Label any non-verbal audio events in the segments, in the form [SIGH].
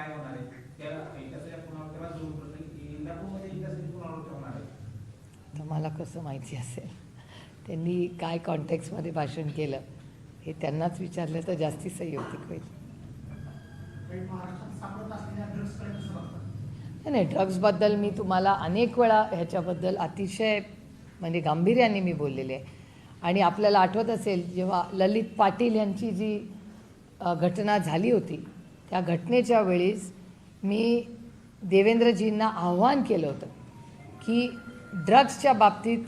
काय होणार आहे? त्या पुनरावृत्तीला प्रश्न इंदापूरमध्ये पुनरावृत्ती होणार आहे. तर मला कसं माहिती असेल? त्यांनी काय कॉन्टेक्समध्ये भाषण केलं हे त्यांनाच विचारलं तर जास्ती संयुक्तिक होईल. नाही, नाही ड्रग्सबद्दल मी तुम्हाला अनेक वेळा ह्याच्याबद्दल अतिशय म्हणजे गांभीर्याने मी बोललेले आहे. आणि आपल्याला आठवत असेल जेव्हा ललित पाटील यांची जी घटना झाली होती त्या घटनेच्या वेळेस मी देवेंद्रजींना आव्हान केलं होतं की ड्रग्सच्या बाबतीत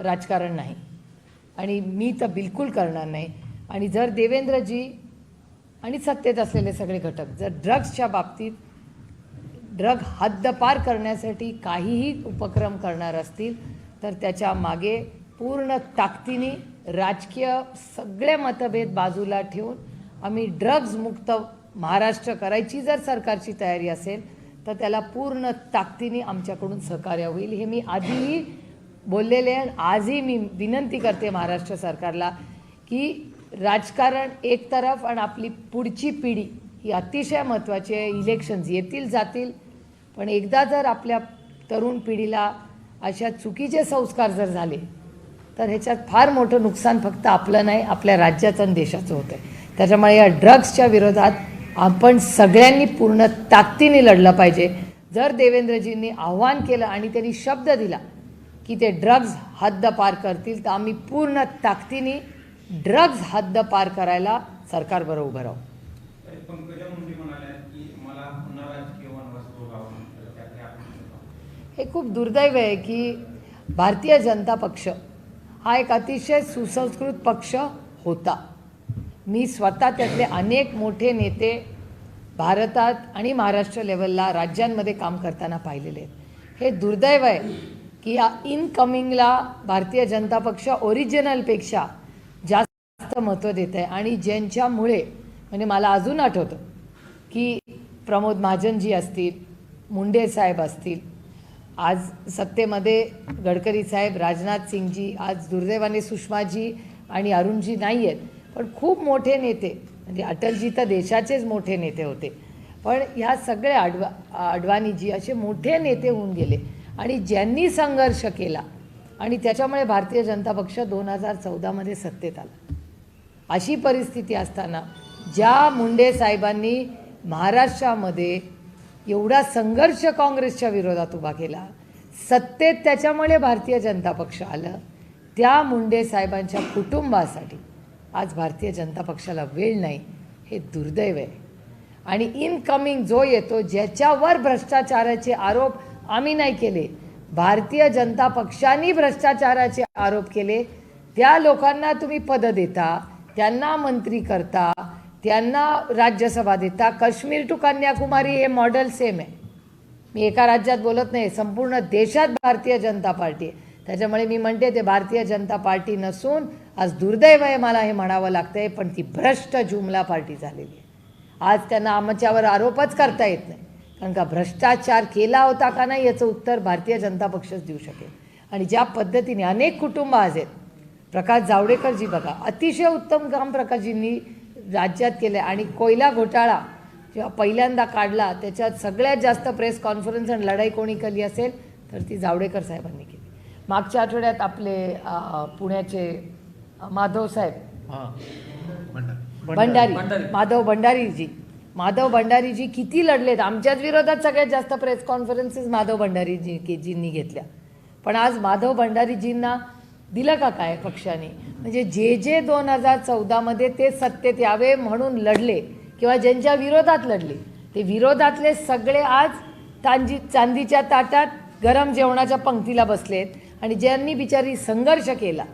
राजकारण नाही. आणि मी तर बिलकुल करणार नाही. आणि जर देवेंद्रजी आणि सत्तेत असलेले सगळे घटक जर ड्रग्सच्या बाबतीत ड्रग हद्दपार करण्यासाठी काहीही उपक्रम करणार असतील तर त्याच्यामागे पूर्ण ताकदीने राजकीय सगळे मतभेद बाजूला ठेवून आम्ही ड्रग्ज मुक्त महाराष्ट्र करायची जर सरकारची तयारी असेल तर त्याला पूर्ण ताकदीने आमच्याकडून सहकार्य होईल. हे मी आधीही बोललेले आहे. आजही मी विनंती करते महाराष्ट्र सरकारला की राजकारण एक तरफ आणि आपली पुढची पिढी ही अतिशय महत्त्वाची आहे. इलेक्शन्स येतील जातील. पण एकदा जर आपल्या तरुण पिढीला अशा चुकीचे संस्कार जर झाले तर ह्याच्यात फार मोठं नुकसान फक्त आपलं नाही आपल्या राज्याचं आणि देशाचं होतं आहे त्याच्यामुळे या ड्रग्सच्या विरोधात आपण सगळ्यांनी पूर्ण ताकदीने लढलं पाहिजे. जर देवेंद्रजींनी आव्हान केलं आणि त्यांनी शब्द दिला की ते ड्रग्ज हद्द पार करतील तर आम्ही पूर्ण ताकदीने ड्रग्ज हद्द पार करायला सरकारबरोबर उभं राहू? हे खूप दुर्दैव आहे की भारतीय जनता पक्ष हा एक अतिशय सुसंस्कृत पक्ष होता. मी स्वतः त्यातले अनेक मोठे नेते भारतात आणि महाराष्ट्र लेवलला राज्यांमध्ये काम करताना पाहिलेले आहेत. हे दुर्दैव आहे की या इनकमिंगला भारतीय जनता पक्ष ओरिजिनलपेक्षा जास्त महत्त्व देत आहे. आणि ज्यांच्यामुळे म्हणजे मला अजून आठवतं की प्रमोद महाजनजी असतील मुंडे साहेब असतील आज सत्तेमध्ये गडकरी साहेब राजनाथ सिंगजी आज दुर्दैवाने सुषमाजी आणि अरुणजी नाही आहेत पण खूप मोठे नेते म्हणजे अटलजी तर देशाचेच मोठे नेते होते. पण ह्या सगळे अडवा अडवाणीजी असे मोठे नेते होऊन गेले. आणि ज्यांनी संघर्ष केला आणि त्याच्यामुळे भारतीय जनता पक्ष दोन हजार चौदामध्ये सत्तेत आला. अशी परिस्थिती असताना ज्या मुंडे साहेबांनी महाराष्ट्रामध्ये एवढा संघर्ष काँग्रेसच्या विरोधात उभा केला सत्तेत त्याच्यामुळे भारतीय जनता पक्ष आलं त्या मुंडे साहेबांच्या कुटुंबासाठी आज भारतीय जनता पक्षाला वेळ नाही हे दुर्दैव आहे. आणि इनकमिंग जो येतो ज्याच्यावर भ्रष्टाचाराचे आरोप आम्ही नाही केले भारतीय जनता पक्षाने भ्रष्टाचाराचे आरोप केले त्या लोकांना तुम्ही पदं देता त्यांना मंत्री करता त्यांना राज्यसभा देता. काश्मीर टू कन्याकुमारी हे मॉडेल सेम आहे. मी एका राज्यात बोलत नाही संपूर्ण देशात भारतीय जनता पार्टी आहे. त्याच्यामुळे मी म्हणते ते भारतीय जनता पार्टी नसून आज दुर्दैव आहे मला हे म्हणावं लागतंय पण ती भ्रष्ट जुमला पार्टी झालेली आहे. आज त्यांना आमच्यावर आरोपच करता येत नाही. कारण का भ्रष्टाचार केला होता का नाही याचं उत्तर भारतीय जनता पक्षच देऊ शकेल. आणि ज्या पद्धतीने अनेक कुटुंब आज आहेत प्रकाश जावडेकरजी बघा अतिशय उत्तम काम प्रकाशजींनी राज्यात केलं आणि कोयला घोटाळा जेव्हा पहिल्यांदा काढला त्याच्यात सगळ्यात जास्त प्रेस कॉन्फरन्स आणि लढाई कोणी केली असेल तर ती जावडेकर साहेबांनी केली. मागच्या आठवड्यात आपले अ, पुण्याचे अ, माधव साहेब. भंडारी. माधव भंडारीजी. माधव भंडारीजी किती लढलेत? आमच्याच विरोधात सगळ्यात जास्त प्रेस कॉन्फरन्सेस माधव भंडारीजी के- जींनी घेतल्या. पण आज माधव भंडारीजींना दिलं का काय पक्षाने? म्हणजे जे जे दोन हजार चौदामध्ये ते सत्तेत यावे म्हणून लढले किंवा ज्यांच्या विरोधात लढले ते विरोधातले सगळे आज तांजी चांदीच्या ताटात गरम जेवणाच्या पंक्तीला बसलेत. आणि ज्यांनी बिचारी संघर्ष केला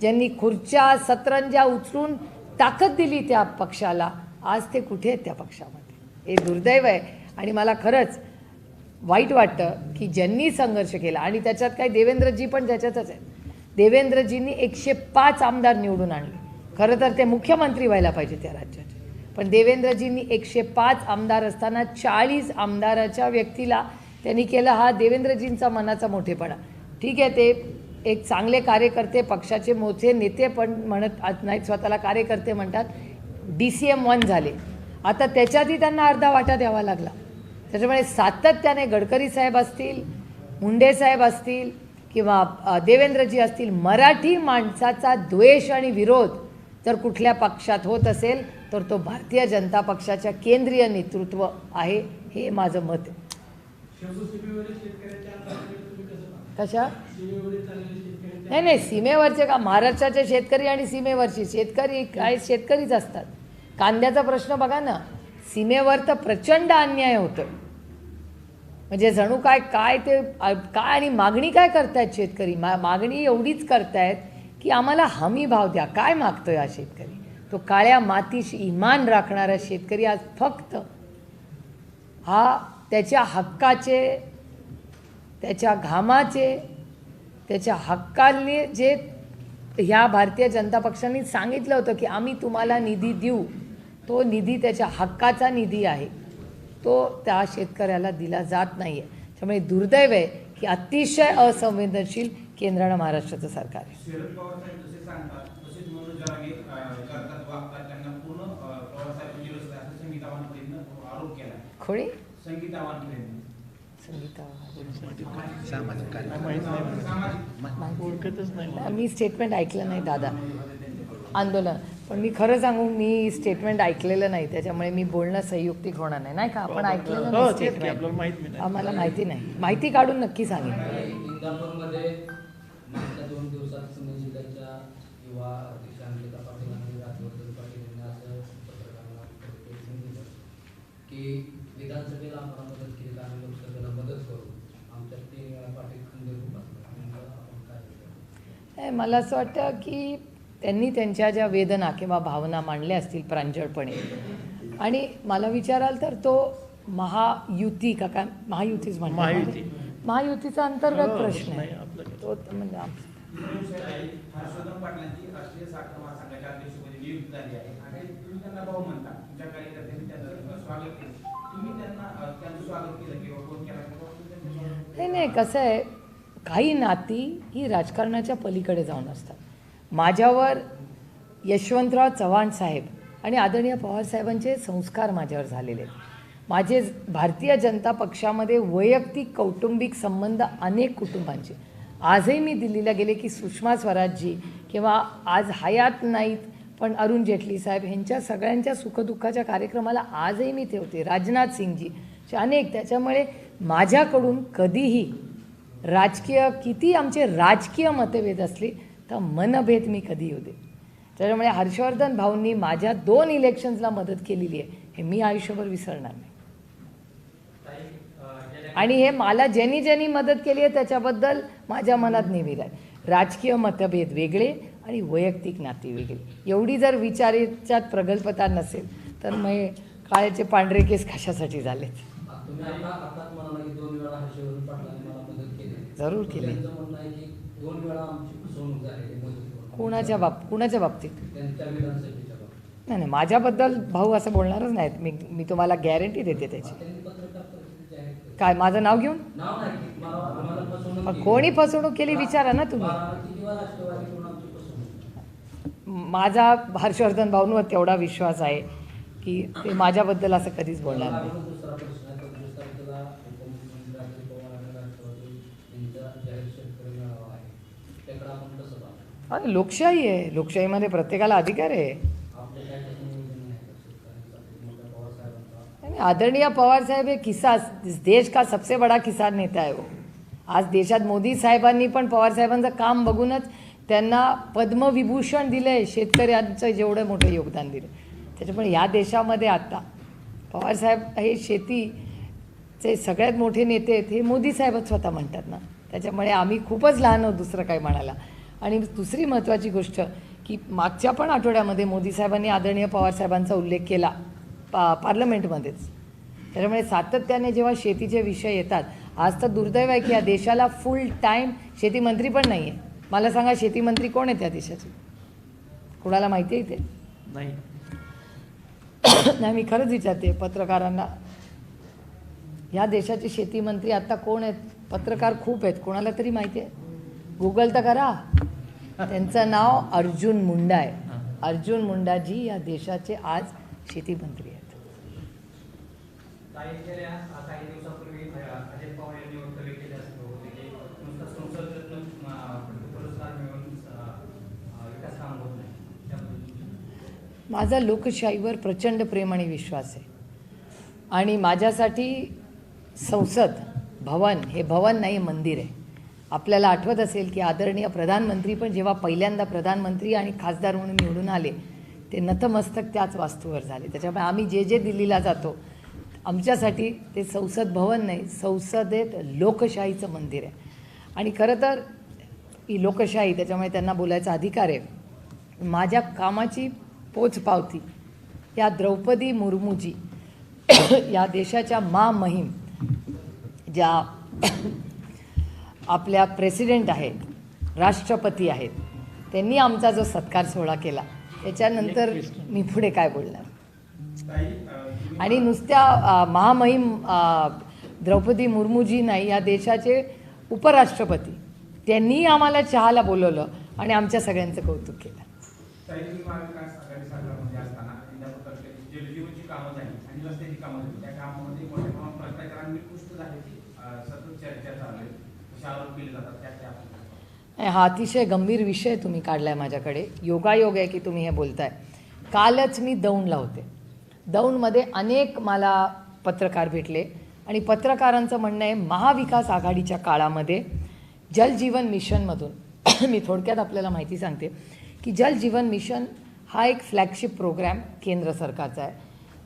ज्यांनी खुर्च्या सतरंजा उचलून ताकद दिली त्या पक्षाला आज ते कुठे आहेत त्या पक्षामध्ये? हे दुर्दैव आहे. आणि मला खरंच वाईट वाटतं की ज्यांनी संघर्ष केला आणि त्याच्यात काही देवेंद्रजी पण त्याच्यातच आहेत. देवेंद्रजींनी एकशे पाच आमदार निवडून आणले. खरं तर ते मुख्यमंत्री व्हायला पाहिजे त्या राज्याचे. पण देवेंद्रजींनी एकशे पाच आमदार असताना चाळीस आमदाराच्या व्यक्तीला त्यांनी केला हा देवेंद्रजींचा मनाचा मोठेपणा. ठीक आहे ते एक चांगले कार्यकर्ते पक्षाचे मोठे नेते पण म्हणत नाहीत स्वतःला कार्यकर्ते म्हणतात. डी सी एम वन झाले. आता त्याच्यातही त्यांना अर्धा वाटा द्यावा लागला. त्याच्यामुळे सातत्याने गडकरी साहेब असतील मुंडे साहेब असतील किंवा देवेंद्रजी असतील मराठी माणसाचा द्वेष आणि विरोध जर कुठल्या पक्षात होत असेल तर तो भारतीय जनता पक्षाच्या केंद्रीय नेतृत्व आहे हे माझं मत आहे. कशा? नाही नाही सीमेवरचे का महाराष्ट्राचे शेतकरी आणि सीमेवरचे. शेतकरी काय शेतकरीच असतात. कांद्याचा प्रश्न बघा ना. सीमेवर तर प्रचंड अन्याय होतो म्हणजे जणू काय काय ते काय आणि मागणी काय करतायत शेतकरी? मा मागणी एवढीच करतायत की आम्हाला हमी भाव द्या. काय मागतोय हा शेतकरी? तो काळ्या मातीशी इमान राखणारा शेतकरी आज फक्त हा त्याच्या हक्काचे त्याच्या घामाचे त्याच्या हक्काने जे ह्या भारतीय जनता पक्षाने सांगितलं होतं की आम्ही तुम्हाला निधी देऊ तो निधी त्याच्या हक्काचा निधी आहे. तो त्या शेतकऱ्याला दिला जात नाही आहे त्यामुळे दुर्दैव आहे की अतिशय असंवेदनशील केंद्र आणि महाराष्ट्राचं सरकार आहे. खोळी संगीता मी स्टेटमेंट ऐकलं नाही दादा. आंदोलन. पण मी खरं सांगू मी स्टेटमेंट ऐकलेलं नाही. त्याच्यामुळे मी बोलणं संयुक्तिक होणार नाही. नाही का? आपण ऐकलेलं नाही स्टेटमेंट आम्हाला माहिती नाही. माहिती काढून नक्की सांगेन. मागच्या दोन दिवसात पुणे जिल्ह्याच्या युवा अध्यक्ष अंकिता पाटील आणि राजवर्धन पाटील यांनी असं पत्रकारांना प्रतिक्रिया दिलं की विधानसभेला आम्हाला मदत केली तर आम्ही लोकसभेला मदत करू आमच्या तीन वेळा पाटील खंडे खूप असतात नेमकं आपण काय केलं? नाही, मला असं वाटतं की त्यांनी त्यांच्या ज्या वेदना किंवा भावना मांडल्या असतील प्रांजळपणे आणि मला विचाराल तर तो महायुती का काय महायुतीच म्हणतात महायुती. महायुतीचा अंतर्गत हो, प्रश्न नाही, आहे. तो म्हणजे आम- हर्षवर्धन पाटलांची राष्ट्रीय साखर महासंघाच्या अध्यक्षपदी नियुक्ती झाली आहे आणि तुम्ही त्यांना भाऊ म्हणता तुमच्या कार्यकर्त्यांनी त्यांचं स्वागत केलं तुम्ही त्यांना अं, त्यांचं स्वागत केलं किंवा फोन केला किंवा तुम्ही त्यांचं स्वागत केलं? नाही नाही कसं आहे काही नाती ही राजकारणाच्या पलीकडे जाऊन असतात. माझ्यावर यशवंतराव चव्हाण साहेब आणि आदरणीय पवारसाहेबांचे संस्कार माझ्यावर झालेले आहेत. माझे भारतीय जनता पक्षामध्ये वैयक्तिक कौटुंबिक संबंध अनेक कुटुंबांचे. आजही मी दिल्लीला गेले की सुषमा स्वराजजी किंवा आज हयात नाहीत पण अरुण जेटली साहेब ह्यांच्या सगळ्यांच्या सुखदुःखाच्या कार्यक्रमाला आजही मी ठेवते. राजनाथ सिंगजी असे अनेक. त्याच्यामुळे माझ्याकडून कधीही राजकीय किती आमचे राजकीय मतभेद असली तर मनभेद मी कधी येऊ दे. त्याच्यामुळे हर्षवर्धन भाऊंनी माझ्या दोन इलेक्शन्सला मदत केलेली आहे हे मी आयुष्यभर विसरणार नाही. आणि हे मला ज्यांनी ज्यांनी मदत केली आहे त्याच्याबद्दल माझ्या मनात नेहमी आहे. राजकीय मतभेद वेगळे आणि वैयक्तिक नाती वेगळी. एवढी जर विचारेच्यात प्रगल्भता नसेल तर मग काळ्याचे पांढरे केस कशासाठी झालेत? मदत करून. कुणाच्या बाब कुणाच्या बाबतीत? नाही नाही माझ्याबद्दल भाऊ असं बोलणारच नाहीत. मी मी तुम्हाला गॅरंटी देते त्याची. केलं काय माझं नाव घेऊन? केली. कोणी फसवणूक केली विचारा ना तुम्ही. माझा हर्षवर्धन भाऊंवर तेवढा विश्वास आहे की ते माझ्याबद्दल असं कधीच बोलणार नाही मला दुसरा प्रश्न आहे पंचवीस तारखेला उपमुख्यमंत्री अजित पवार आणि राष्ट्रवादी यांचा जाहीर शेतकरी मेळावा आहे अरे लोकशाही आहे. लोकशाहीमध्ये प्रत्येकाला अधिकार आहे. आदरणीय पवार साहेब हे किसा देश का सबसे बडा किसान नेता आहे वो आज देशात मोदी साहेबांनी पण पवार साहेबांचं काम बघूनच त्यांना पद्मविभूषण दिलं आहे शेतकऱ्यांचं जेवढं मोठं योगदान दिलं त्याच्यामुळे या देशामध्ये आता पवारसाहेब हे शेतीचे सगळ्यात मोठे नेते आहेत हे मोदी साहेबच स्वतः म्हणतात ना. त्याच्यामुळे आम्ही खूपच लहान आहोत दुसरं काही म्हणायला. आणि दुसरी महत्त्वाची गोष्ट की मागच्या पण आठवड्यामध्ये मोदी साहेबांनी आदरणीय पवारसाहेबांचा उल्लेख केला पा पार्लमेंटमध्येच. त्याच्यामुळे सातत्याने जेव्हा शेतीचे विषय येतात आज तर दुर्दैव आहे की या देशाला फुल टाईम शेतीमंत्री पण नाही आहे मला सांगा शेतीमंत्री कोण आहे त्या देशाचे? कुणाला माहिती आहे ते नाही. [COUGHS] नाही मी खरंच विचारते पत्रकारांना. ह्या देशाचे शेतीमंत्री आता कोण आहेत? पत्रकार खूप आहेत कोणाला तरी माहिती आहे? गुगल तर करा. त्यांचं नाव अर्जुन मुंडा आहे अर्जुन मुंडाजी या देशाचे आज शेतीमंत्री आहेत. काही गेल्या काही दिवसापूर्वी अ, अजित पवार यांनी वक्तव्य केले असं होते की नुसतं संसद रत्न अ, पुरस्कार मिळून अ, अ, विकास काम होत नाही. त्याबद्दल माझा लोकशाहीवर प्रचंड प्रेम आणि विश्वास आहे. आणि माझ्यासाठी संसद भवन हे भवन नाही मंदिर आहे. आपल्याला आठवत असेल की आदरणीय प्रधानमंत्री पण जेव्हा पहिल्यांदा प्रधानमंत्री आणि खासदार म्हणून निवडून आले ते नतमस्तक त्याच वास्तूवर झाले. त्याच्यामुळे आम्ही जे जे दिल्लीला जातो आमच्यासाठी ते संसद भवन नाही संसदेत लोकशाहीचं मंदिर आहे. आणि खरं तर ही लोकशाही त्याच्यामुळे त्यांना बोलायचा अधिकार आहे. माझ्या कामाची पोचपावती या द्रौपदी मुर्मूजी या देशाच्या मा महिम ज्या आपल्या प्रेसिडेंट आहेत राष्ट्रपती आहेत त्यांनी आमचा जो सत्कार सोहळा केला त्याच्यानंतर मी पुढे काय बोलणार? आणि नुसत्या महामहिम द्रौपदी मुर्मूजी नाही या देशाचे उपराष्ट्रपती त्यांनी आम्हाला चहाला बोलवलं आणि आमच्या सगळ्यांचं कौतुक केलं. कामं झाली आणि रस्त्याची कामं झाली त्या कामामध्ये मोठ्या प्रमाणात भ्रष्टाचारांनी पुष्ट झाल्याची अ, सतत चर्चा चालू आहे असे आरोप केले जातात हा अतिशय गंभीर विषय तुम्ही काढलाय माझ्याकडे. योगायोग आहे की तुम्ही हे बोलताय. कालच मी दौंडला होते दौंडमध्ये अनेक मला पत्रकार भेटले आणि पत्रकारांचं म्हणणं आहे महाविकास आघाडीच्या काळामध्ये जलजीवन मिशनमधून [CLEARS THROAT] मी थोडक्यात आपल्याला माहिती सांगते की जलजीवन मिशन हा एक फ्लॅगशिप प्रोग्रॅम केंद्र सरकारचा आहे.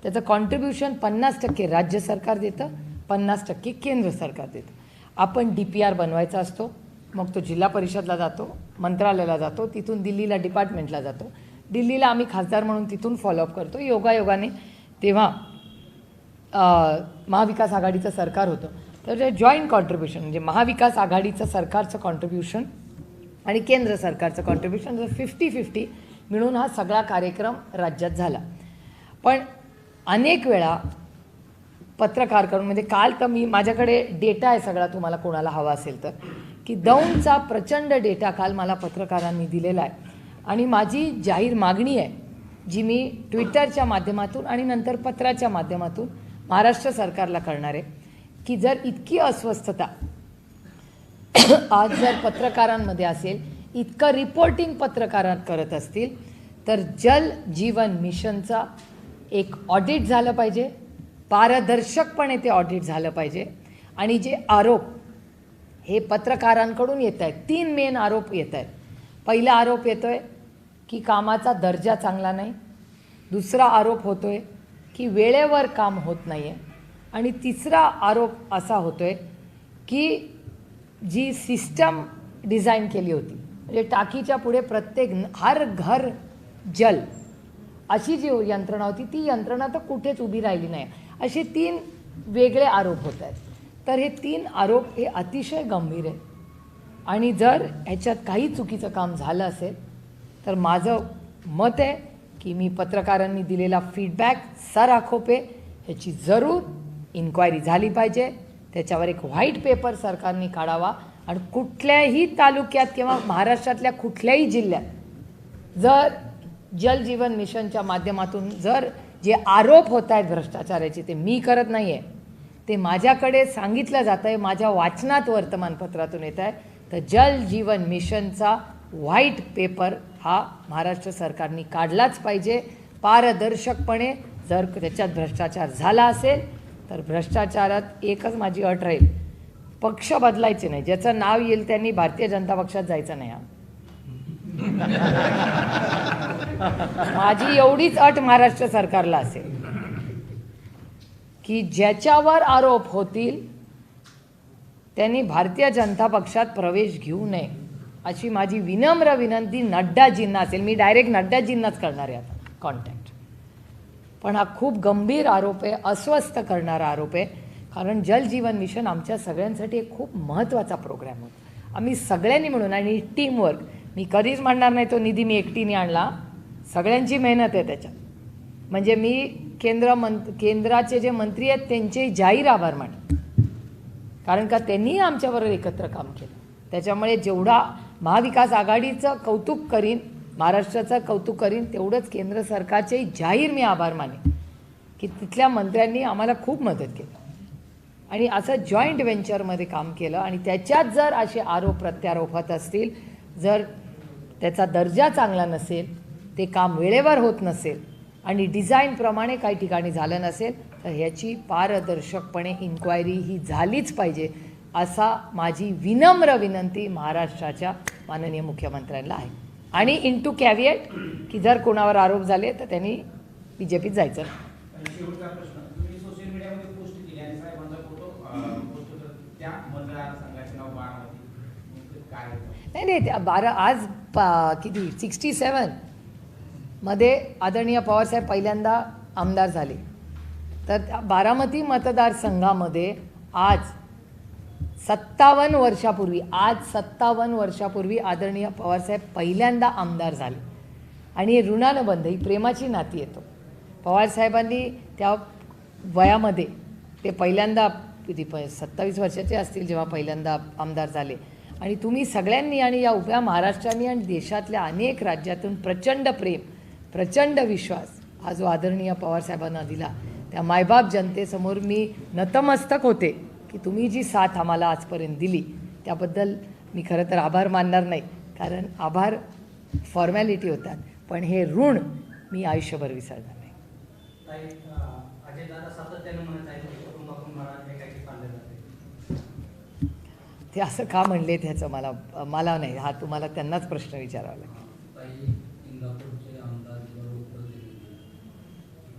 त्याचं कॉन्ट्रीब्युशन पन्नास टक्के राज्य सरकार देतं पन्नास टक्के केंद्र सरकार देतं. आपण डी पी आर बनवायचा असतो मग तो जिल्हा परिषदला जातो मंत्रालयाला जातो तिथून दिल्लीला डिपार्टमेंटला जातो. दिल्लीला आम्ही खासदार म्हणून तिथून फॉलोअप करतो. योगायोगाने तेव्हा महाविकास आघाडीचं सरकार होतं. तर जे जॉईंट कॉन्ट्रीब्युशन म्हणजे महाविकास आघाडीचं सरकारचं कॉन्ट्रीब्युशन आणि केंद्र सरकारचं कॉन्ट्रीब्युशन फिफ्टी फिफ्टी मिळून हा सगळा कार्यक्रम राज्यात झाला. पण अनेक वेळा पत्रकार करून म्हणजे काल तर मी माझ्याकडे डेटा आहे सगळा तुम्हाला कोणाला हवा असेल तर. की दौंडचा प्रचंड डेटा काल मला पत्रकारांनी दिलेला आहे. आणि माझी जाहीर मागणी आहे जी मी ट्विटरच्या माध्यमातून आणि नंतर पत्राच्या माध्यमातून महाराष्ट्र सरकारला करणार आहे की जर इतकी अस्वस्थता आज जर पत्रकारांमध्ये असेल इतकं रिपोर्टिंग पत्रकारात करत असतील तर जल जीवन मिशनचा एक ऑडिट झालं पाहिजे. पारदर्शकपणे ते ऑडिट झालं पाहिजे. आणि जे आरोप हे पत्रकारांकडून येत आहेत तीन मेन आरोप येत आहेत. पहिला आरोप येतो आहे की कामाचा दर्जा चांगला नाही. दुसरा आरोप होतो आहे की वेळेवर काम होत नाही आहे आणि तिसरा आरोप असा होतो आहे की जी सिस्टम डिझाईन केली होती म्हणजे टाकीच्या पुढे प्रत्येक हर घर जल अशी जी यंत्रणा होती ती यंत्रणा तर कुठेच उभी राहिली नाही. असे तीन वेगळे आरोप होत आहेत. तर हे तीन आरोप हे अतिशय गंभीर आहे आणि जर ह्याच्यात काही चुकीचं काम झालं असेल तर माझं मत आहे की मी पत्रकारांनी दिलेला फीडबॅक सर आखोपे ह्याची जरूर इन्क्वायरी झाली पाहिजे. त्याच्यावर एक व्हाईट पेपर सरकारने काढावा. आणि कुठल्याही तालुक्यात किंवा महाराष्ट्रातल्या कुठल्याही जिल्ह्यात जर जल जीवन मिशनच्या माध्यमातून जर जे आरोप होत आहेत भ्रष्टाचाराचे ते मी करत नाही आहे ते माझ्याकडे सांगितलं जातं आहे माझ्या वाचनात वर्तमानपत्रातून येत आहे. तर जल जीवन मिशनचा व्हाईट पेपर हा महाराष्ट्र सरकारने काढलाच पाहिजे. पारदर्शकपणे जर त्याच्यात भ्रष्टाचार झाला असेल तर भ्रष्टाचारात एकच माझी अट राहील. पक्ष बदलायचे नाही. ज्याचं नाव येईल त्यांनी भारतीय जनता पक्षात जायचं नाही. हा माझी एवढीच अट महाराष्ट्र सरकारला असेल की ज्याच्यावर आरोप होतील त्यांनी भारतीय जनता पक्षात प्रवेश घेऊ नये अशी माझी विनम्र विनंती नड्डाजींना असेल. मी डायरेक्ट नड्डाजींनाच करणार आहे आता कॉन्टॅक्ट पण हा खूप गंभीर आरोप आहे अस्वस्थ करणारा आरोप आहे कारण जल जीवन मिशन आमच्या सगळ्यांसाठी एक खूप महत्त्वाचा प्रोग्रॅम होता. आम्ही सगळ्यांनी म्हणून आणि टीमवर्क मी कधीच म्हणणार नाही तो निधी मी एकटीने आणला सगळ्यांची मेहनत आहे त्याच्यात. म्हणजे मी केंद्र मं केंद्राचे जे मंत्री आहेत त्यांचे जाहीर आभार मानते. कारण का त्यांनी आमच्याबरोबर एकत्र काम केलं. त्याच्यामुळे जेवढा महाविकास आघाडीचं कौतुक करीन महाराष्ट्राचं कौतुक करीन तेवढंच केंद्र सरकारचेही जाहीर मी आभार मानेन. की तिथल्या मंत्र्यांनी आम्हाला खूप मदत केली. आणि असं जॉईंट व्हेंचरमध्ये काम केलं आणि त्याच्यात जर असे आरोप प्रत्यारोप होत असतील जर त्याचा दर्जा चांगला नसेल ते काम वेळेवर होत नसेल आणि डिझाईनप्रमाणे काही ठिकाणी झालं नसेल तर ह्याची पारदर्शकपणे इन्क्वायरी ही झालीच पाहिजे असा माझी विनम्र विनंती महाराष्ट्राच्या माननीय मुख्यमंत्र्यांना आहे. आणि इन टू कॅविएट की जर कोणावर आरोप झाले तर त्यांनी बी जे पीत जायचं नाही. नाही बारा आज पा किती? सिक्स्टी सेवन मध्ये आदरणीय पवारसाहेब पहिल्यांदा आमदार झाले. तर त्या बारामती मतदारसंघामध्ये आज सत्तावन्न वर्षापूर्वी आज सत्तावन्न वर्षापूर्वी आदरणीय पवारसाहेब पहिल्यांदा आमदार झाले. आणि हे ऋणानं ही प्रेमाची नाती येतो पवारसाहेबांनी त्या वयामध्ये ते पहिल्यांदा किती प सत्तावीस वर्षाचे असतील जेव्हा पहिल्यांदा आमदार झाले. आणि तुम्ही सगळ्यांनी आणि या उभ्या महाराष्ट्राने आणि देशातल्या अनेक राज्यातून प्रचंड प्रेम प्रचंड विश्वास हा जो आदरणीय पवारसाहेबांना दिला. त्या मायबाप जनतेसमोर मी नतमस्तक होते की तुम्ही जी साथ आम्हाला आजपर्यंत दिली त्याबद्दल मी खरं तर आभार मानणार नाही. कारण आभार फॉर्मॅलिटी होतात पण हे ऋण मी आयुष्यभर विसरणार नाही. ते असं का म्हणले त्याचं मला मला नाही. हा तुम्हाला त्यांनाच प्रश्न विचारावा लागेल काही इंदापूरचे आमदार किंवा लोकप्रतिनिधी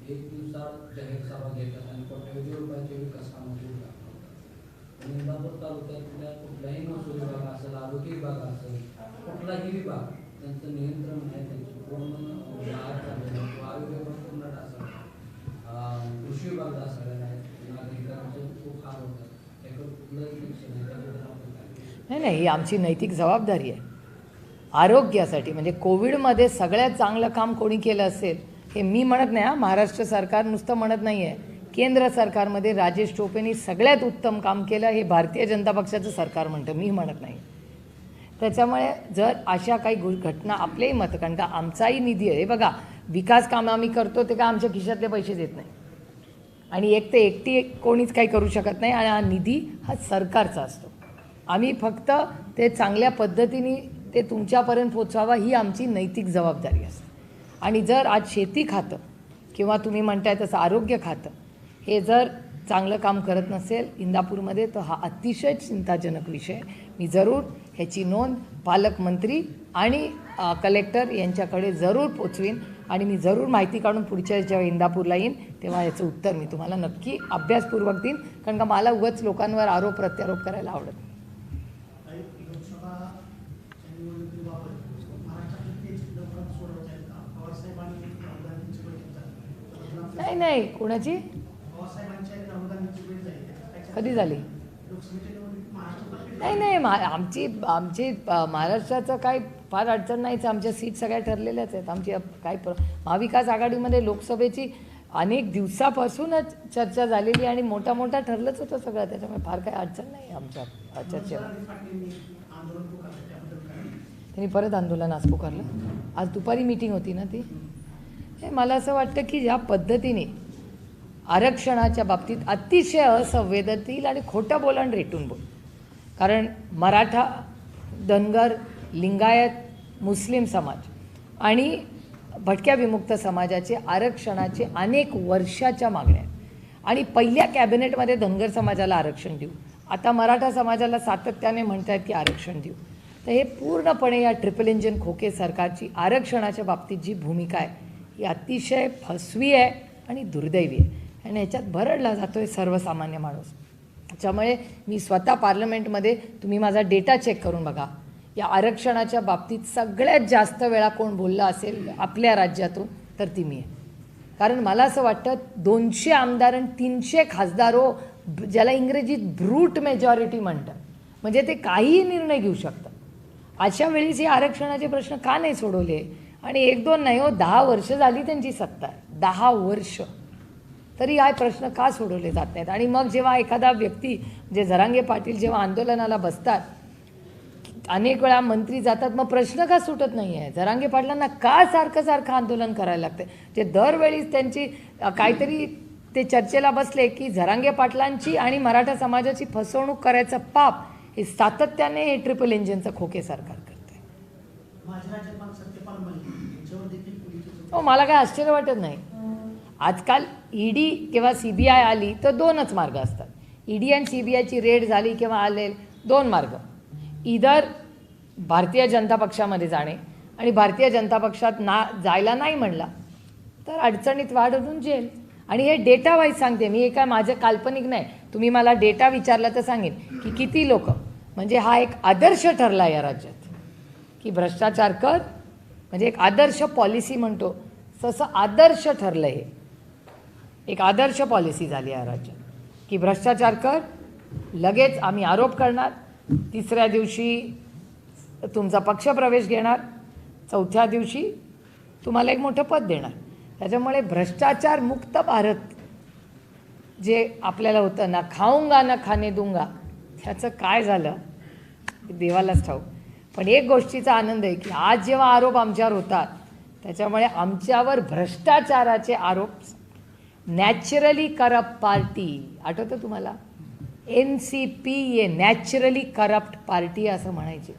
एक दिवसात जाहीर सभा घेतात आणि कोट्यावधी रुपयाचे विकास कामाची उद्घाटन आणि इंदापूर तालुक्यातल्या कुठलाही महसूल विभाग असेल आरोग्य विभाग असेल कुठलाही विभाग त्यांचं नियंत्रण आहे त्यांची पूर्ण वाढ चाललेली किंवा आरोग्य पूर्ण ढासळला कृषी विभाग असायला नागरिकांचे खूप हाल होतात. त्याकडे कुठलंही लक्ष नाही नाही नाही ही आमची नैतिक जबाबदारी आहे. आरोग्यासाठी म्हणजे कोविडमध्ये सगळ्यात चांगलं काम कोणी केलं असेल हे मी म्हणत नाही हा महाराष्ट्र सरकार नुसतं म्हणत नाही आहे केंद्र सरकारमध्ये राजेश टोपेंनी सगळ्यात उत्तम काम केलं हे भारतीय जनता पक्षाचं सरकार म्हणतं मी म्हणत नाही. त्याच्यामुळे जर अशा काही गो घटना आपल्याही मत कारण का आमचाही निधी आहे. बघा विकास कामं आम्ही करतो ते का आमच्या खिशातले पैसे देत नाही. आणि एक ते एकटी एक कोणीच काही करू शकत नाही आणि हा निधी हा सरकारचा असतो. आम्ही फक्त ते चांगल्या पद्धतीने ते तुमच्यापर्यंत पोचवावा ही आमची नैतिक जबाबदारी असते. आणि जर आज शेती खातं किंवा तुम्ही म्हणताय तसं आरोग्य खातं हे जर चांगलं काम करत नसेल इंदापूरमध्ये तर हा अतिशय चिंताजनक विषय मी जरूर ह्याची नोंद पालकमंत्री आणि कलेक्टर यांच्याकडे जरूर पोचवीन आणि मी जरूर माहिती काढून पुढच्या जेव्हा इंदापूरला येईन तेव्हा याचं उत्तर मी तुम्हाला नक्की अभ्यासपूर्वक देईन. कारण का मला उगाच लोकांवर आरोप प्रत्यारोप करायला आवडत नाही. काही लोकसभा निवडणुकीबाबत महाराष्ट्रातील तेच लवकरात सोडवत आहेत का पवारसाहेबांनी राहुल बैठक झाली नाही नाही. कोणाची? कधी झाली? नाही नाही. मा आमची आमची महाराष्ट्राचं काय फार अडचण नाहीच आमच्या सीट सगळ्या ठरलेल्याच आहेत. आमची काय प्र महाविकास आघाडीमध्ये लोकसभेची अनेक दिवसापासूनच चर्चा झालेली आणि मोठा मोठा ठरलंच होतं सगळं. त्याच्यामुळे फार काही अडचण नाही आमच्या चर्चेवर चर्चेला त्यांनी परत आंदोलन आज पुकारलं. आज दुपारी मीटिंग होती ना ती? मला असं वाटतं की ज्या पद्धतीने आरक्षणाच्या बाबतीत अतिशय असंवेदनशील आणि खोटं बोल आणि रेटून बोल. कारण मराठा धनगर लिंगायत मुस्लिम समाज आणि भटक्या विमुक्त समाजाचे आरक्षणाचे अनेक वर्षाच्या मागण्या आहेत. आणि पहिल्या कॅबिनेटमध्ये धनगर समाजाला आरक्षण देऊ. आता मराठा समाजाला सातत्याने म्हणत आहेत की आरक्षण देऊ. तर हे पूर्णपणे या ट्रिपल इंजिन खोके सरकारची आरक्षणाच्या बाबतीत जी भूमिका आहे ही अतिशय फसवी आहे आणि दुर्दैवी आहे. आणि ह्याच्यात भरडला जातो आहे सर्वसामान्य माणूस. त्याच्यामुळे मी स्वतः पार्लमेंटमध्ये तुम्ही माझा डेटा चेक करून बघा. या आरक्षणाच्या बाबतीत सगळ्यात जास्त वेळा कोण बोललं असेल आपल्या राज्यातून तर ती मी आहे. कारण मला असं वाटतं दोनशे आमदार आणि तीनशे खासदारो हो, ज्याला इंग्रजीत ब्रूट मेजॉरिटी म्हणतात. म्हणजे ते काहीही निर्णय घेऊ शकतात. अशा वेळीच हे आरक्षणाचे प्रश्न का नाही सोडवले? आणि एक दोन नाही हो दहा वर्ष झाली त्यांची सत्ता आहे. दहा वर्ष. तरी हा प्रश्न का सोडवले जात नाहीत? आणि मग जेव्हा एखादा व्यक्ती म्हणजे जे झरांगे पाटील जेव्हा आंदोलनाला बसतात अनेक वेळा मंत्री जातात मग प्रश्न का सुटत नाही आहे जरांगे पाटलांना का सारखं सारखं आंदोलन करायला लागतं जे दरवेळीच त्यांची काहीतरी ते चर्चेला बसले की झरांगे पाटलांची आणि मराठा समाजाची फसवणूक करायचं पाप हे सातत्याने हे ट्रिपल इंजिनचं खोके सरकार करते हो मला काय आश्चर्य वाटत नाही. आजकाल ईडी किंवा सी बी आय आली तर दोनच मार्ग असतात. ईडी अँड सी बी आयची रेड झाली किंवा आले दोन मार्ग. इधर भारतीय जनता पक्षामध्ये जाणे आणि भारतीय जनता पक्षात ना जायला नाही म्हणला तर अडचणीत वाढ अजून जेल आणि हे डेटा वाईज सांगते मी हे काय माझं काल्पनिक नाही. तुम्ही मला डेटा विचारला तर सांगेन की किती लोक. म्हणजे हा एक आदर्श ठरला या राज्यात की भ्रष्टाचार कर म्हणजे एक आदर्श पॉलिसी म्हणतो. तसं आदर्श ठरलं हे एक आदर्श पॉलिसी झाली या राज्यात. की भ्रष्टाचार कर लगेच आम्ही आरोप करणार. तिसऱ्या दिवशी तुमचा पक्षप्रवेश घेणार. चौथ्या दिवशी तुम्हाला एक मोठं पद देणार. त्याच्यामुळे भ्रष्टाचार मुक्त भारत जे आपल्याला होतं ना खाऊंगा ना खाणे दूंगा त्याचं काय झालं? देवालाच ठाऊक. पण एक गोष्टीचा आनंद आहे की आज जेव्हा आरोप आमच्यावर होतात त्याच्यामुळे आमच्यावर भ्रष्टाचाराचे आरोप नॅचरली करप्ट पार्टी आठवतं तुम्हाला? N C P a naturally corrupt party असं म्हणायचे.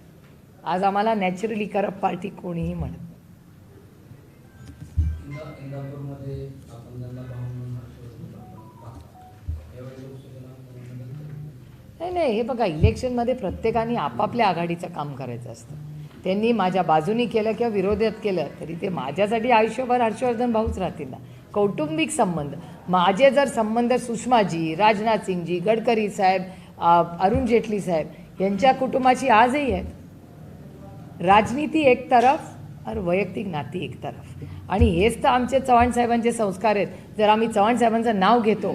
आज आम्हाला नॅचरली करप्ट पार्टी कोणीही म्हणत नाही नाही हे बघा इलेक्शनमध्ये प्रत्येकाने आपापल्या आघाडीचं काम करायचं असतं. त्यांनी माझ्या बाजूनी केलं किंवा विरोधात केलं तरी ते माझ्यासाठी आयुष्यभर हर्षवर्धन भाऊच राहतील ना. कौटुंबिक संबंध. माझे जर संबंध सुषमाजी राजनाथ सिंगजी गडकरी साहेब अरुण जेटली साहेब यांच्या कुटुंबाची आजही आहेत. राजनीती एक तरफ और वैयक्तिक नाती एक तरफ. आणि हेच तर आमचे चव्हाण साहेबांचे संस्कार आहेत. जर आम्ही चव्हाण साहेबांचं नाव घेतो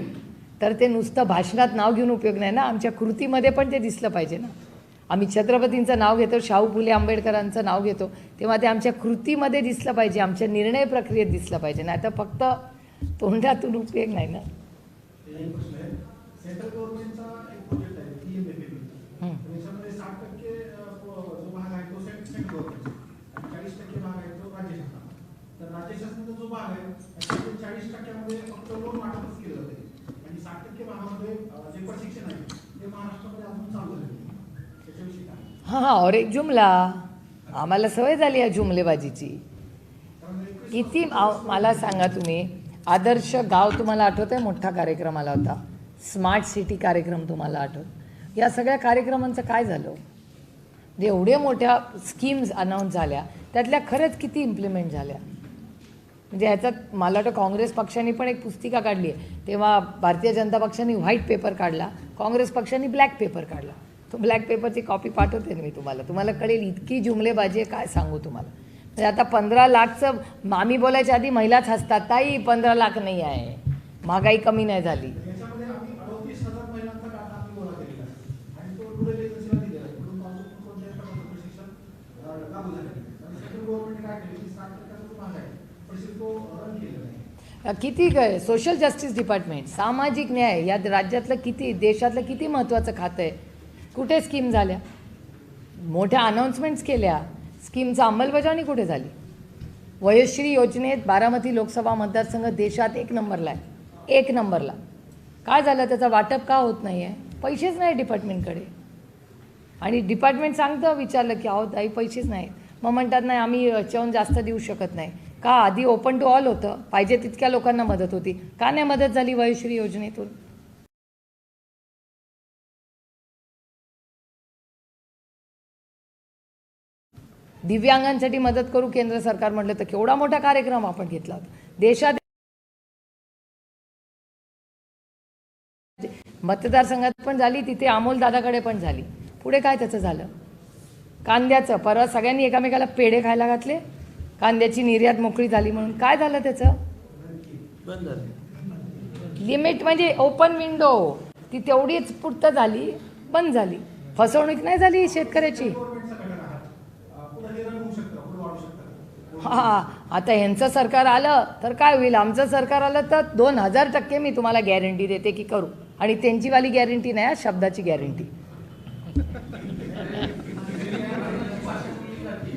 तर ते नुसतं भाषणात नाव घेऊन उपयोग नाही ना. आमच्या कृतीमध्ये पण ते दिसलं पाहिजे ना. आम्ही छत्रपतींचं नाव घेतो शाहू फुले आंबेडकरांचं नाव घेतो. तेव्हा ते आमच्या कृतीमध्ये दिसलं पाहिजे आमच्या निर्णय प्रक्रियेत दिसलं पाहिजे. नाही तर फक्त तोंडातून उपयोग नाही ना. सेंट्रल गव्हर्नमेंटचा एक प्रोजेक्ट आहे पी एम एफ हं. त्याच्यामध्ये साठ टक्के अ, तो- जो भाग आहे तो सेंट्रल गव्हर्नमेंटचा आणि चाळीस टक्के भाग आहे तो राज्य शासनाचा तर राज्य शासनाचा जो भाग आहे त्याच्यामध्ये चाळीस टक्क्यामध्ये फक्त लोन वाटपच केलं जाते आणि साठ टक्के भागामध्ये अ, जे प्रशिक्षण आहे ते महाराष्ट्रामध्ये अजून चालू झालेलं नाही. त्याच्याविषयी काय हां हां और एक जुमला. आम्हाला सवय झाली या जुमलेबाजीची. किती मला सांगा तुम्ही आदर्श गाव तुम्हाला आठवत आहे मोठा कार्यक्रम आला होता. स्मार्ट सिटी कार्यक्रम तुम्हाला आठवत. या सगळ्या कार्यक्रमांचं काय झालं? जे एवढे मोठ्या स्कीम्स अनाऊन्स झाल्या. त्यातल्या खरंच किती इम्प्लिमेंट झाल्या? म्हणजे ह्याच्यात मला वाटतं काँग्रेस पक्षाने पण एक पुस्तिका काढली आहे. तेव्हा भारतीय जनता पक्षाने व्हाईट पेपर काढला. काँग्रेस पक्षाने ब्लॅक पेपर काढला. तो ब्लॅक पेपरची कॉपी पाठवते मी तुम्हाला. तुम्हाला कळेल इतकी जुमलेबाजी आहे काय सांगू तुम्हाला. म्हणजे आता पंधरा लाखचं आम्ही बोलायच्या आधी महिलाच हसतात. ताई पंधरा लाख नाही आहे. महागाई कमी नाही झाली. किती काय सोशल जस्टिस डिपार्टमेंट सामाजिक न्याय या राज्यातलं किती देशातलं किती महत्त्वाचं खातं आहे? कुठे स्कीम झाल्या? मोठ्या अनाऊन्समेंट्स केल्या. स्कीमचं अंमलबजावणी कुठे झाली? वयश्री योजनेत बारामती लोकसभा मतदारसंघ देशात एक नंबरला आहे. एक नंबरला. काय झालं? त्याचं वाटप का होत नाही आहे पैसेच नाही डिपार्टमेंटकडे. आणि डिपार्टमेंट सांगतं विचारलं की अहो ताई पैसेच नाही. मग म्हणतात नाही आम्ही याच्याहून जास्त देऊ शकत नाही. का? आधी ओपन टू ऑल होतं. पाहिजे तितक्या लोकांना मदत होती. का नाही मदत झाली वयश्री योजनेतून? दिव्यांगांसाठी मदत करू केंद्र सरकार म्हटलं तर केवढा मोठा कार्यक्रम आपण घेतला होता देशात मतदारसंघात पण झाली तिथे अमोल दादाकडे पण झाली. पुढे काय त्याचं झालं? कांद्याचं परवा सगळ्यांनी एकामेकाला पेढे खायला घातले. कांद्याची निर्यात मोकळी झाली म्हणून. काय झालं त्याचं? लिमिट म्हणजे ओपन विंडो. ती तेवढीच पुरतं झाली बंद झाली. फसवणूक नाही झाली शेतकऱ्याची? हे रन होऊ शकतं पुढे वाढू शकतं हा आता ह्यांचं सरकार आलं तर काय होईल? आमचं सरकार आलं तर दोन हजार टक्के मी तुम्हाला गॅरंटी देते की करू. आणि त्यांचीवाली गॅरंटी नाही हा, शब्दाची गॅरंटी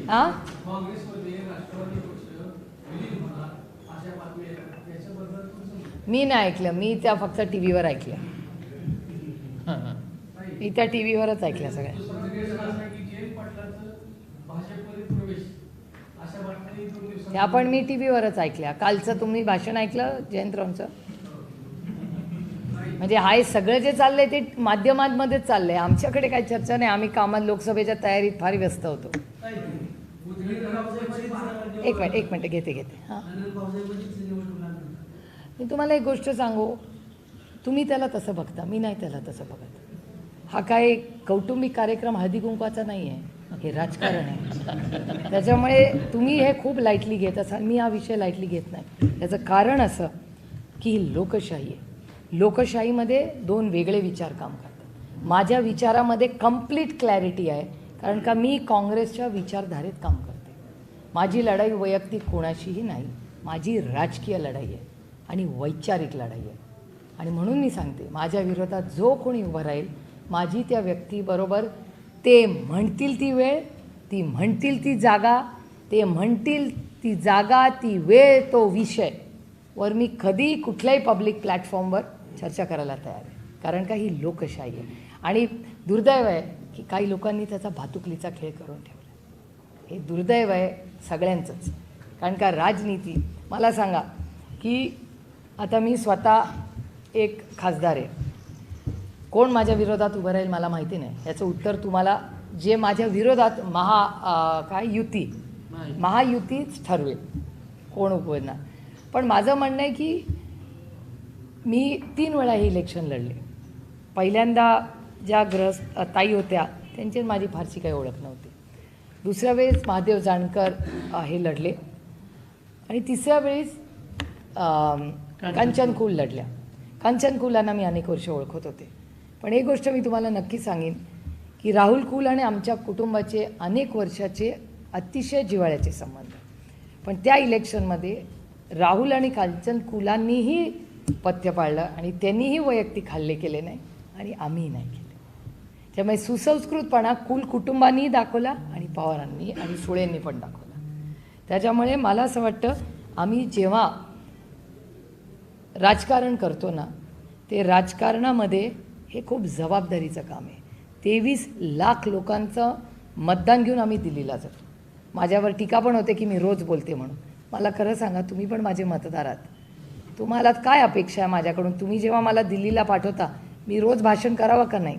हा? मी नाही ऐकलं. मी त्या फक्त टी व्हीवर ऐकल्या मी त्या टी व्हीवरच ऐकल्या सगळ्या दुसरं निवेदन असं आहे की जयंत पाटलांचं भाजपमध्ये प्रवेश अशा बातम्या दोन दिवसात त्या पण मी टी व्हीवरच ऐकल्या. कालचं तुम्ही भाषण ऐकलं जयंतरावचं म्हणजे हा हे सगळं जे चाललंय ते माध्यमांमध्येच चाललंय. आमच्याकडे काही चर्चा नाही. आम्ही कामात लोकसभेच्या तयारीत फार व्यस्त होतो. एक मिनिट एक मिनिट घेते घेते. हां. मी तुम्हाला एक गोष्ट सांगू. तुम्ही त्याला तसं बघता मी नाही त्याला तसं बघत. हा काय कौटुंबिक कार्यक्रम हळदी कुंकवाचा नाही आहे हे राजकारण आहे. त्याच्यामुळे तुम्ही हे खूप लाईटली घेत असाल. मी हा विषय लाईटली घेत नाही. त्याचं कारण असं की ही लोकशाही आहे. लोकशाहीमध्ये दोन वेगळे विचार काम करतात. माझ्या विचारामध्ये कंप्लीट क्लॅरिटी आहे. कारण का मी काँग्रेसच्या विचारधारेत काम करते. माझी लढाई वैयक्तिक कोणाशीही नाही. माझी राजकीय लढाई आहे. आणि वैचारिक लढाई आहे. आणि म्हणून मी सांगते माझ्या विरोधात जो कोणी उभं राहील माझी त्या व्यक्तीबरोबर ते म्हणतील ती वेळ ती म्हणतील ती जागा ते म्हणतील ती जागा ती वेळ तो विषय. वर मी कधी कुठल्याही पब्लिक प्लॅटफॉर्मवर चर्चा करायला तयार आहे. कारण का ही लोकशाही आहे. आणि दुर्दैव आहे की काही लोकांनी त्याचा भातुकलीचा खेळ करून ठेवला. हे दुर्दैव आहे सगळ्यांचंच. कारण का राजनीती मला सांगा की आता मी स्वतः एक खासदार आहे. कोण माझ्या विरोधात उभं राहील मला माहिती नाही. याचं उत्तर तुम्हाला जे माझ्या विरोधात महा काय युती? महायुतीच ठरवेल. कोण उभं पण माझं म्हणणं आहे की मी तीन वेळा हे इलेक्शन लढले. पहिल्यांदा ज्या ग्रस्त ताई होत्या त्यांची माझी फारशी काही ओळख नव्हती. दुसऱ्या वेळेस महादेव जानकर हे लढले. आणि तिसऱ्या वेळेस अम, कांचन कुल लढल्या. कांचन कुलांना मी अनेक वर्ष ओळखत होते. पण एक गोष्ट मी तुम्हाला नक्की सांगेन की राहुल कुल आणि आमच्या कुटुंबाचे अनेक वर्षाचे अतिशय जिव्हाळ्याचे संबंध. पण त्या इलेक्शनमध्ये राहुल आणि कांचन कुलांनीही पथ्य पाळलं आणि त्यांनीही वैयक्तिक हल्ले केले नाही आणि आम्हीही नाही केले. त्यामुळे सुसंस्कृतपणा कुल कुटुंबांनीही दाखवला आणि पवारांनी आणि सुळेंनी पण दाखवला. त्याच्यामुळे मला असं वाटतं आम्ही जेव्हा राजकारण करतो ना ते राजकारणामध्ये हे खूप जबाबदारीचं काम आहे. तेवीस लाख लोकांचं मतदान घेऊन आम्ही दिल्लीला जातो. माझ्यावर टीका पण होते की मी रोज बोलते म्हणून. मला खरं सांगा तुम्ही पण माझे मतदार आहात. तुम्हाला काय अपेक्षा आहे माझ्याकडून? तुम्ही जेव्हा मला दिल्लीला पाठवता मी रोज भाषण करावं का नाही?